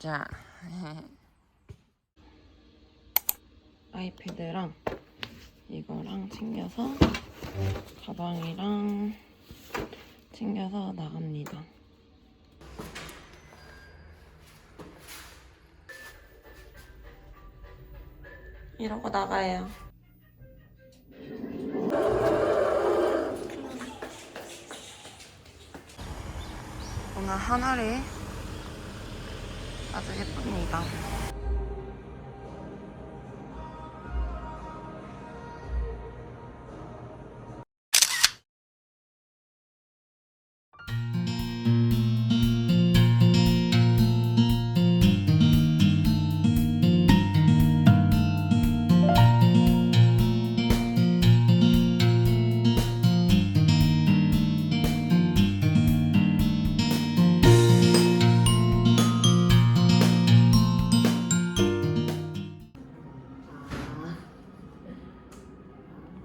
자. 아이패드랑 이거랑 챙겨서 가방이랑 챙겨서 나갑니다. 이러고 나가요. 오늘 하늘이 아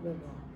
주예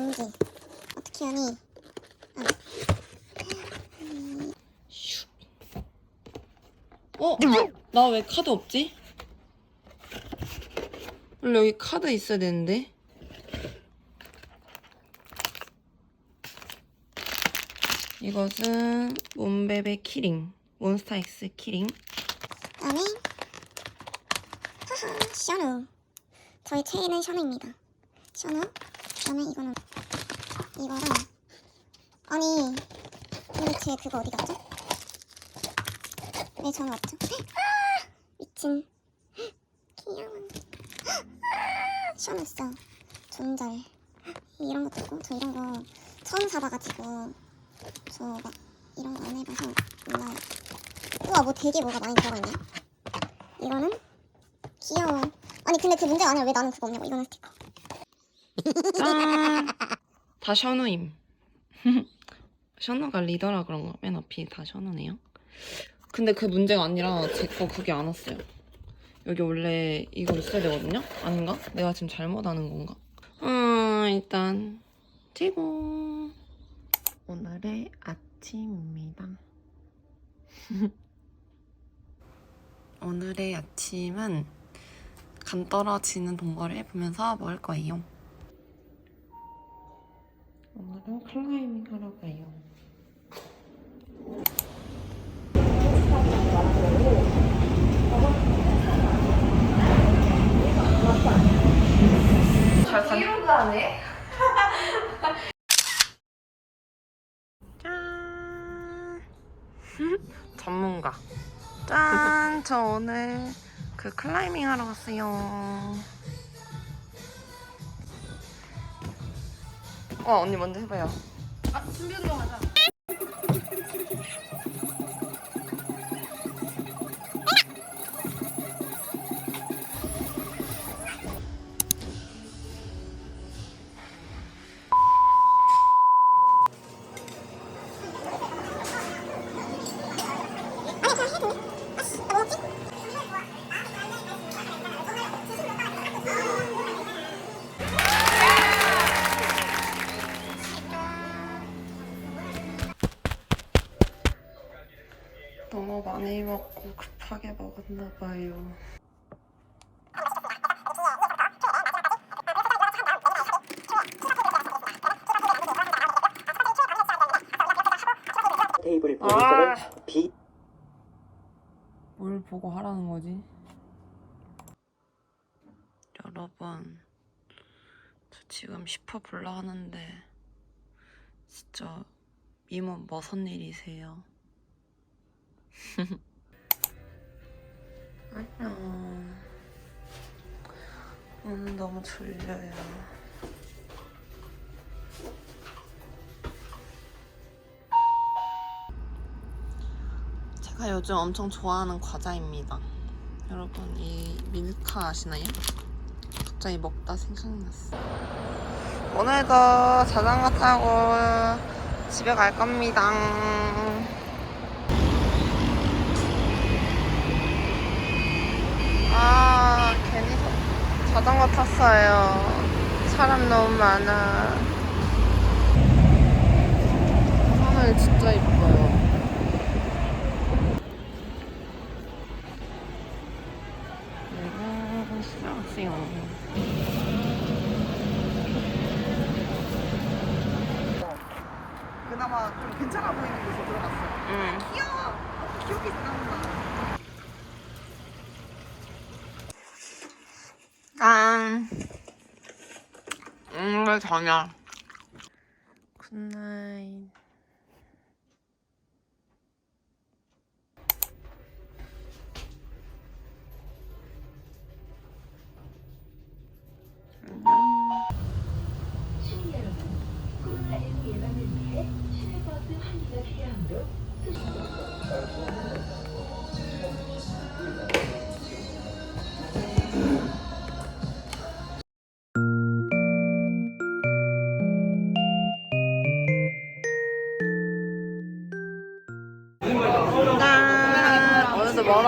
반지. 어떻게 하니? 어? 나 왜 카드 없지? 원래 여기 카드 있어야 되는데. 이것은 몬베베 키링. 몬스타엑스 키링. 그다음에 하하 셔누. 저희 최애는 셔누입니다. 셔누. 그다음에 이거는 이거랑 아니 근데 제 그거 어디 갔죠? 왜 전화 왔죠? 아 미친 귀여워. 진짜 존잘. 이런 것도 있고 저 이런 거 처음 사봐가지고 저 막 이런 거 안 해봐서 몰라요. 우와 뭐 되게 뭐가 많이 들어가 있네. 이거는 귀여워. 아니 근데 그 문제가 아니라 왜 나는 그거 없냐고 이거는 스티커. 짠! 다 셔누임. 셔누가 리더라 그런가? 맨 앞이 다 셔누네요. 근데 그 문제가 아니라 제 거 그게 안 왔어요. 여기 원래 이거 있어야 되거든요? 아닌가? 내가 지금 잘못 하는 건가? 음, 일단 찌고 오늘의 아침입니다. 오늘의 아침은 간 떨어지는 동거를 해보면서 먹을 거예요. 오늘은 클라이밍 하러 가요. 잘 간. 브이로그 하네? 짠. 전문가. 짠. 저 오늘 그 클라이밍 하러 갔어요. 어, 언니 먼저 해봐요. 아, 준비 운동 하자. 먹고 급하게 먹었나 봐요. 테이블 아. 비뭘 보고 하라는 거지? 여러분, 저 지금 10호 불러 하는데 진짜 이모 무슨 일이세요? 안녕. 오늘 너무 졸려요. 제가 요즘 엄청 좋아하는 과자입니다. 여러분 이 밀카 아시나요? 갑자기 먹다 생각났어. 오늘도 자전거 타고 집에 갈 겁니다. 아 괜히 자- 자전거 탔어요. 사람 너무 많아. 하늘 진짜 이뻐요. 내가 싫었어요. 그나마 좀 괜찮아 보이는 곳에 들어갔어. 응. 귀여워. 귀엽게. 짠. 오늘 저녁. 굿나잇.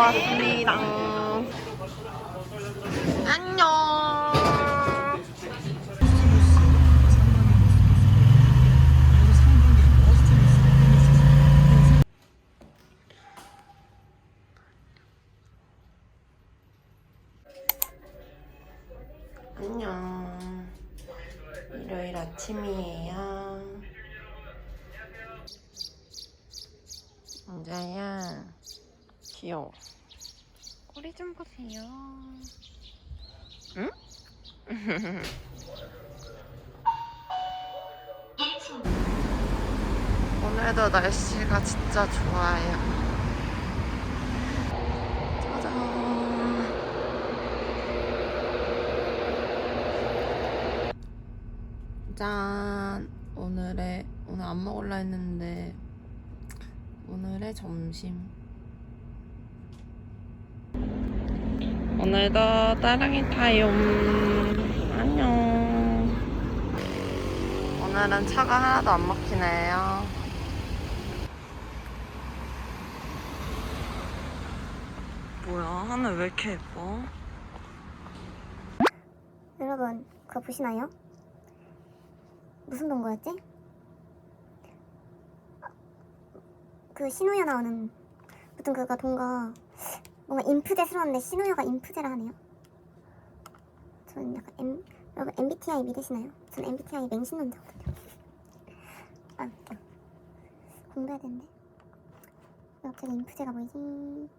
왔습니다. 안녕. 안녕. 일요일 아침이에요. 이제야 귀여워. 좀 보세요. 응? 오늘도 날씨가 진짜 좋아요. 짜잔. 짠. 오늘의 오늘 안 먹을라 했는데 오늘의 점심. 오늘도 따릉이 타요. 안녕. 오늘은 차가 하나도 안 막히네요. 뭐야, 하늘 왜 이렇게 예뻐? 여러분 그거 보시나요? 무슨 동거였지? 그 신우야 나오는 무튼 그거 동거 뭔가 인프제스러운데 신우야가 인프제라 하네요. 저는 약간 M, 여러분 MBTI 믿으시나요? 전 MBTI 맹신론자거든요. 아. 공부해야 되는데 왜 갑자기 인프제가 보이지?